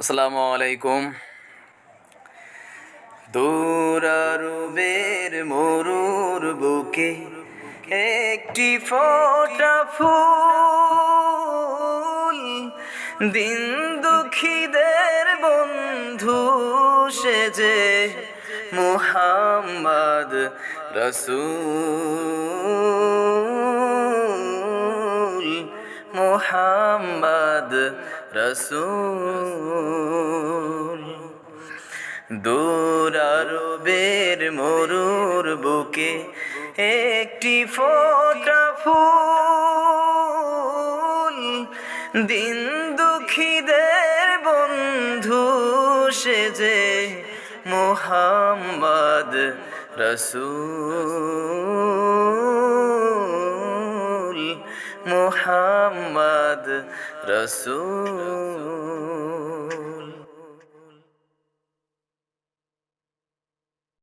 আসসালামু আলাইকুম দৌড়ারুবের মরুর বুকে একটি ফোটা ফুল দিন দুঃখীদের বন্ধু সেজে মুহাম্মদ রসুল। মুহাম্মদ রসুল। দূরারবের মরুর বুকে একটি ফোটা ফুল। দিন দুঃখীদের বন্ধু সেজে মোহাম্মদ রসুল। মোহাম্মদ রসুল।